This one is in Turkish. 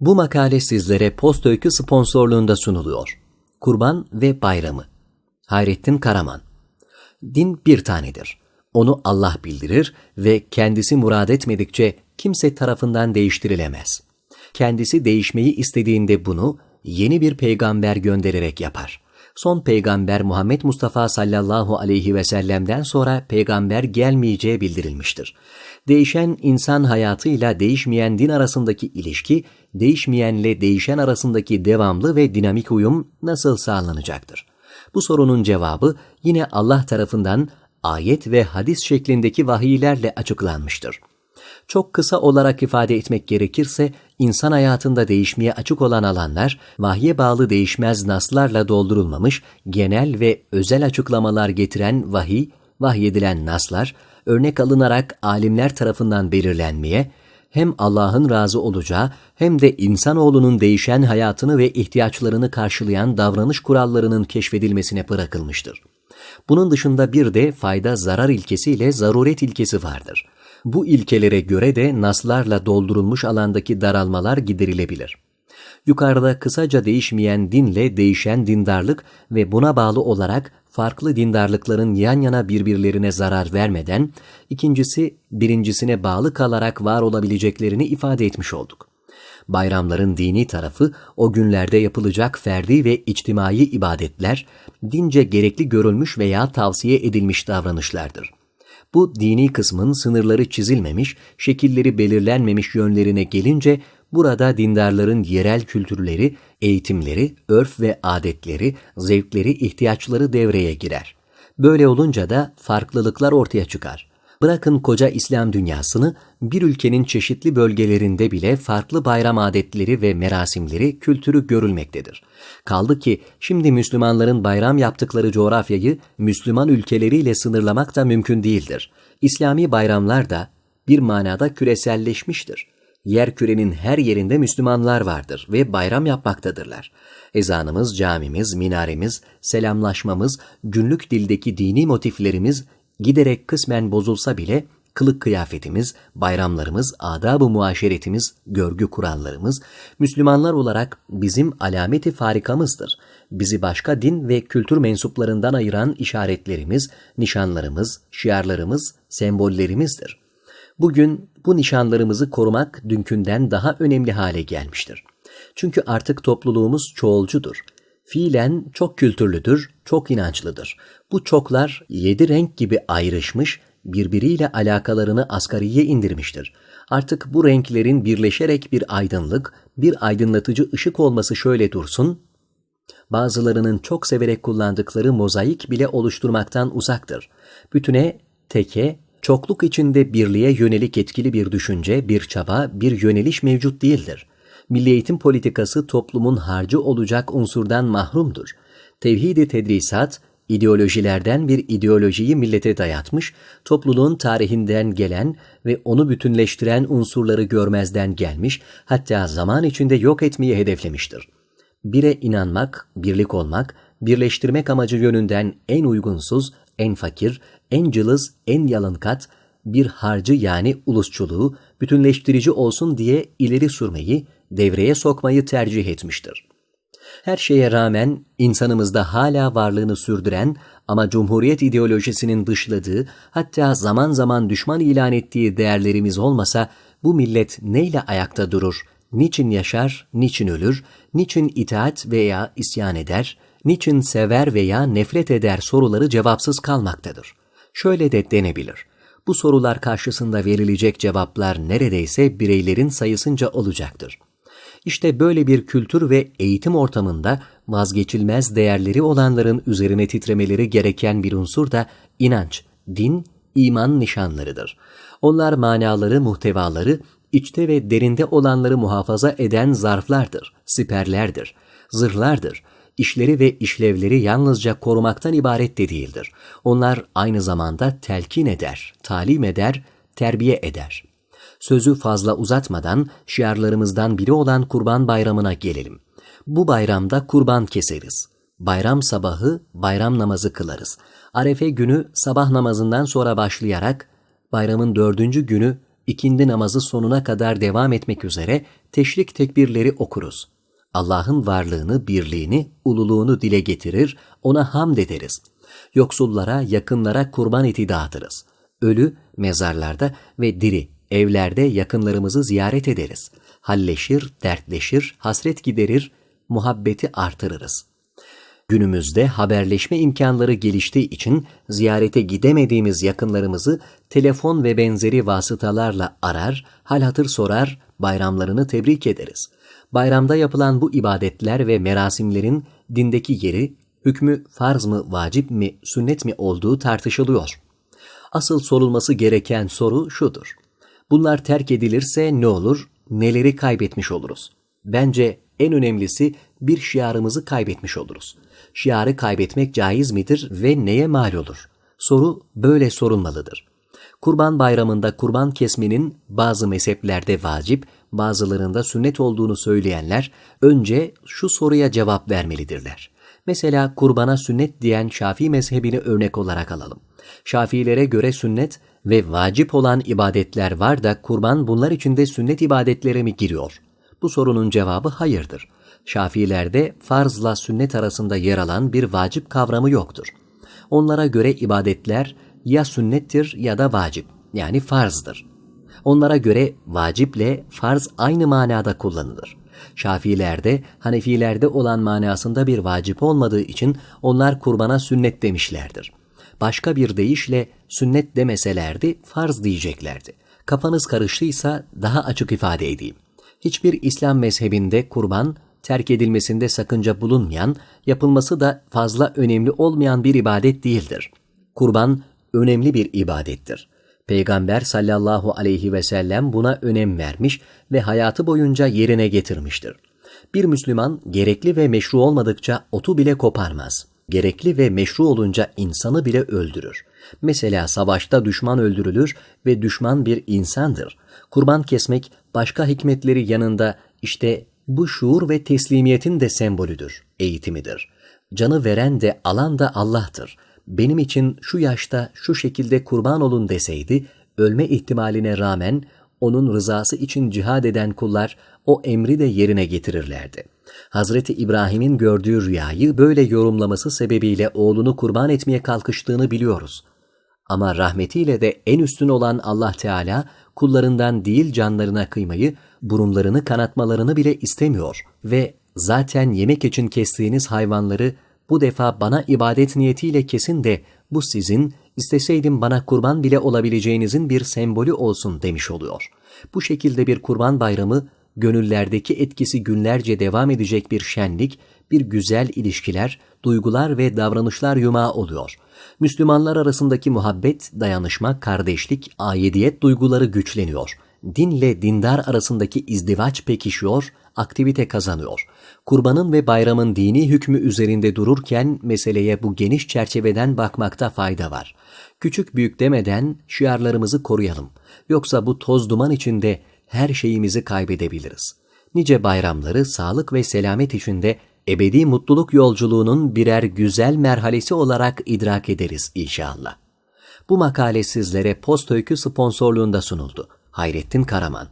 Bu makale sizlere Post Öykü sponsorluğunda sunuluyor. Kurban ve Bayramı Hayrettin Karaman Din bir tanedir. Onu Allah bildirir ve kendisi murad etmedikçe kimse tarafından değiştirilemez. Kendisi değişmeyi istediğinde bunu yeni bir peygamber göndererek yapar. Son peygamber Muhammed Mustafa sallallahu aleyhi ve sellem'den sonra peygamber gelmeyeceği bildirilmiştir. Değişen insan hayatıyla değişmeyen din arasındaki ilişki, değişmeyenle değişen arasındaki devamlı ve dinamik uyum nasıl sağlanacaktır? Bu sorunun cevabı yine Allah tarafından ayet ve hadis şeklindeki vahiylerle açıklanmıştır. Çok kısa olarak ifade etmek gerekirse, insan hayatında değişmeye açık olan alanlar, vahye bağlı değişmez naslarla doldurulmamış, genel ve özel açıklamalar getiren vahiy, vahyedilen naslar, örnek alınarak alimler tarafından belirlenmeye, hem Allah'ın razı olacağı hem de insanoğlunun değişen hayatını ve ihtiyaçlarını karşılayan davranış kurallarının keşfedilmesine bırakılmıştır. Bunun dışında bir de fayda zarar ilkesiyle zaruret ilkesi vardır. Bu ilkelere göre de naslarla doldurulmuş alandaki daralmalar giderilebilir. Yukarıda kısaca değişmeyen dinle değişen dindarlık ve buna bağlı olarak farklı dindarlıkların yan yana birbirlerine zarar vermeden, ikincisi birincisine bağlı kalarak var olabileceklerini ifade etmiş olduk. Bayramların dini tarafı o günlerde yapılacak ferdi ve içtimai ibadetler, dince gerekli görülmüş veya tavsiye edilmiş davranışlardır. Bu dini kısmın sınırları çizilmemiş, şekilleri belirlenmemiş yönlerine gelince burada dindarların yerel kültürleri, eğitimleri, örf ve adetleri, zevkleri, ihtiyaçları devreye girer. Böyle olunca da farklılıklar ortaya çıkar. Bırakın koca İslam dünyasını, bir ülkenin çeşitli bölgelerinde bile farklı bayram adetleri ve merasimleri, kültürü görülmektedir. Kaldı ki şimdi Müslümanların bayram yaptıkları coğrafyayı Müslüman ülkeleriyle sınırlamak da mümkün değildir. İslami bayramlar da bir manada küreselleşmiştir. Yer kürenin her yerinde Müslümanlar vardır ve bayram yapmaktadırlar. Ezanımız, camimiz, minaremiz, selamlaşmamız, günlük dildeki dini motiflerimiz giderek kısmen bozulsa bile kılık kıyafetimiz, bayramlarımız, adab-ı muaşeretimiz, görgü kurallarımız Müslümanlar olarak bizim alameti farikamızdır. Bizi başka din ve kültür mensuplarından ayıran işaretlerimiz, nişanlarımız, şiarlarımız, sembollerimizdir. Bugün bu nişanlarımızı korumak dünkünden daha önemli hale gelmiştir. Çünkü artık topluluğumuz çoğulcudur. Fiilen çok kültürlüdür, çok inançlıdır. Bu çoklar yedi renk gibi ayrışmış, birbiriyle alakalarını asgariye indirmiştir. Artık bu renklerin birleşerek bir aydınlık, bir aydınlatıcı ışık olması şöyle dursun, bazılarının çok severek kullandıkları mozaik bile oluşturmaktan uzaktır. Bütüne, teke, çokluk içinde birliğe yönelik etkili bir düşünce, bir çaba, bir yöneliş mevcut değildir. Milli eğitim politikası toplumun harcı olacak unsurdan mahrumdur. Tevhid-i tedrisat, ideolojilerden bir ideolojiyi millete dayatmış, topluluğun tarihinden gelen ve onu bütünleştiren unsurları görmezden gelmiş, hatta zaman içinde yok etmeyi hedeflemiştir. Bire inanmak, birlik olmak, birleştirmek amacı yönünden en uygunsuz, en fakir, en cılız, en yalınkat, bir harcı yani ulusçuluğu bütünleştirici olsun diye ileri sürmeyi, devreye sokmayı tercih etmiştir. Her şeye rağmen insanımızda hala varlığını sürdüren ama Cumhuriyet ideolojisinin dışladığı, hatta zaman zaman düşman ilan ettiği değerlerimiz olmasa bu millet neyle ayakta durur, niçin yaşar, niçin ölür, niçin itaat veya isyan eder, niçin sever veya nefret eder soruları cevapsız kalmaktadır. Şöyle de denebilir. Bu sorular karşısında verilecek cevaplar neredeyse bireylerin sayısınca olacaktır. İşte böyle bir kültür ve eğitim ortamında vazgeçilmez değerleri olanların üzerine titremeleri gereken bir unsur da inanç, din, iman nişanlarıdır. Onlar manaları, muhtevaları, içte ve derinde olanları muhafaza eden zarflardır, siperlerdir, zırhlardır. İşleri ve işlevleri yalnızca korumaktan ibaret de değildir. Onlar aynı zamanda telkin eder, talim eder, terbiye eder.'' Sözü fazla uzatmadan şiarlarımızdan biri olan Kurban Bayramı'na gelelim. Bu bayramda kurban keseriz. Bayram sabahı bayram namazı kılarız. Arefe günü sabah namazından sonra başlayarak bayramın dördüncü günü ikindi namazı sonuna kadar devam etmek üzere teşrik tekbirleri okuruz. Allah'ın varlığını, birliğini, ululuğunu dile getirir, ona hamd ederiz. Yoksullara, yakınlara kurban eti dağıtırız. Ölü, mezarlarda ve diri, evlerde yakınlarımızı ziyaret ederiz. Halleşir, dertleşir, hasret giderir, muhabbeti artırırız. Günümüzde haberleşme imkanları geliştiği için ziyarete gidemediğimiz yakınlarımızı telefon ve benzeri vasıtalarla arar, hal hatır sorar, bayramlarını tebrik ederiz. Bayramda yapılan bu ibadetler ve merasimlerin dindeki yeri, hükmü farz mı, vacip mi, sünnet mi olduğu tartışılıyor. Asıl sorulması gereken soru şudur. Bunlar terk edilirse ne olur, neleri kaybetmiş oluruz? Bence en önemlisi bir şiarımızı kaybetmiş oluruz. Şiarı kaybetmek caiz midir ve neye mal olur? Soru böyle sorulmalıdır. Kurban bayramında kurban kesmenin bazı mezheplerde vacip, bazılarında sünnet olduğunu söyleyenler önce şu soruya cevap vermelidirler. Mesela kurbana sünnet diyen Şafii mezhebini örnek olarak alalım. Şafiilere göre sünnet ve vacip olan ibadetler var da kurban bunlar içinde sünnet ibadetlere mi giriyor? Bu sorunun cevabı hayırdır. Şafilerde farzla sünnet arasında yer alan bir vacip kavramı yoktur. Onlara göre ibadetler ya sünnettir ya da vacip yani farzdır. Onlara göre vaciple farz aynı manada kullanılır. Şafilerde, Hanefilerde olan manasında bir vacip olmadığı için onlar kurbana sünnet demişlerdir. Başka bir deyişle sünnet demeselerdi farz diyeceklerdi. Kafanız karıştıysa daha açık ifade edeyim. Hiçbir İslam mezhebinde kurban terk edilmesinde sakınca bulunmayan, yapılması da fazla önemli olmayan bir ibadet değildir. Kurban önemli bir ibadettir. Peygamber sallallahu aleyhi ve sellem buna önem vermiş ve hayatı boyunca yerine getirmiştir. Bir Müslüman gerekli ve meşru olmadıkça otu bile koparmaz. Gerekli ve meşru olunca insanı bile öldürür. Mesela savaşta düşman öldürülür ve düşman bir insandır. Kurban kesmek başka hikmetleri yanında işte bu şuur ve teslimiyetin de sembolüdür, eğitimidir. Canı veren de alan da Allah'tır. Benim için şu yaşta şu şekilde kurban olun deseydi, ölme ihtimaline rağmen onun rızası için cihad eden kullar o emri de yerine getirirlerdi. Hazreti İbrahim'in gördüğü rüyayı böyle yorumlaması sebebiyle oğlunu kurban etmeye kalkıştığını biliyoruz. Ama rahmetiyle de en üstün olan Allah Teala kullarından değil canlarına kıymayı, burunlarını kanatmalarını bile istemiyor ve zaten yemek için kestiğiniz hayvanları bu defa bana ibadet niyetiyle kesin de bu sizin isteseydim bana kurban bile olabileceğinizin bir sembolü olsun demiş oluyor. Bu şekilde bir kurban bayramı gönüllerdeki etkisi günlerce devam edecek bir şenlik, bir güzel ilişkiler, duygular ve davranışlar yumağı oluyor. Müslümanlar arasındaki muhabbet, dayanışma, kardeşlik, aidiyet duyguları güçleniyor. Dinle dindar arasındaki izdivaç pekişiyor, aktivite kazanıyor. Kurbanın ve bayramın dini hükmü üzerinde dururken meseleye bu geniş çerçeveden bakmakta fayda var. Küçük büyük demeden şiarlarımızı koruyalım. Yoksa bu toz duman içinde her şeyimizi kaybedebiliriz. Nice bayramları sağlık ve selamet içinde ebedi mutluluk yolculuğunun birer güzel merhalesi olarak idrak ederiz inşallah. Bu makale sizlere Post Öykü sponsorluğunda sunuldu. Hayrettin Karaman